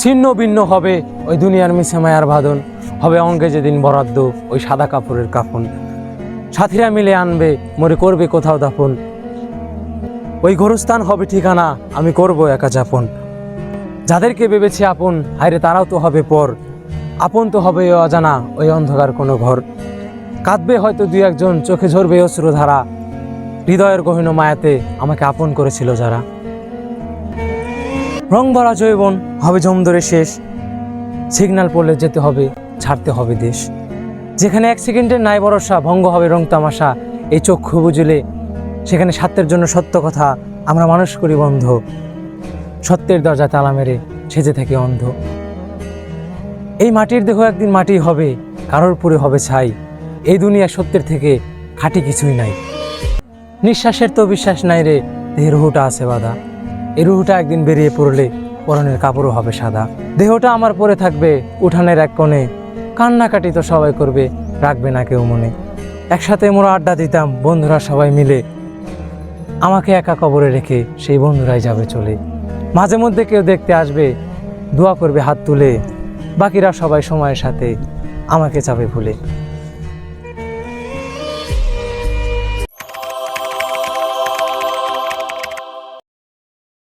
ছিন্ন ভিন্ন হবে ওই দুনিয়ার মিশে মায়ার বাঁধন, হবে অঙ্গে যেদিন বরাদ্দ ওই সাদা কাপড়ের কাফন। সাথীরা মিলে আনবে, মরে করবে কোথাও দাফন। ওই গোরস্থান হবে ঠিকানা, আমি করব একা যাপন। যাদেরকে ভেবেছি আপন, হায়রে তারাও তো হবে পর। আপন তো হবে অজানা, ওই অন্ধকার কোনো ঘর। কাঁদবে হয়তো দুই একজন, চোখে ঝরবে অশ্রুধারা। হৃদয়ের গহীন মায়াতে আমাকে আপন করেছিল যারা। রং ভরা জৈবন হবে জমদরে শেষ। সিগন্যাল পড়লে যেতে হবে, ছাড়তে হবে দেশ। যেখানে এক সেকেন্ডের নাই ভরসা, ভঙ্গ হবে রং তামাশা। এই চক্ষু বুঝলে সেখানে সত্যের জন্য সত্য কথা আমরা মানুষ করি বন্ধ। সত্যের দরজা তালা মেরে সেজে থেকে অন্ধ। এই মাটির দেহ একদিন মাটি হবে, কারোর পুরে হবে ছাই। এই দুনিয়া সত্যের থেকে খাঁটি কিছুই নাই। নিঃশ্বাসের তো বিশ্বাস নাই রে, দেহের হুটা আছে বাধা। এই রুহুটা একদিন বেরিয়ে পড়লে পরনের কাপড়ও হবে সাদা। দেহটা আমার পরে থাকবে উঠানের এক কোণে। কান্নাকাটি তো সবাই করবে, রাখবে না কেউ মনে। একসাথে মোরা আড্ডা দিতাম, বন্ধুরা সবাই মিলে। আমাকে একা কবরে রেখে সেই বন্ধুরাই যাবে চলে। মাঝে মধ্যে কেউ দেখতে আসবে, দোয়া করবে হাত তুলে। বাকিরা সবাই সময়ের সাথে আমাকে চাবে ভুলে।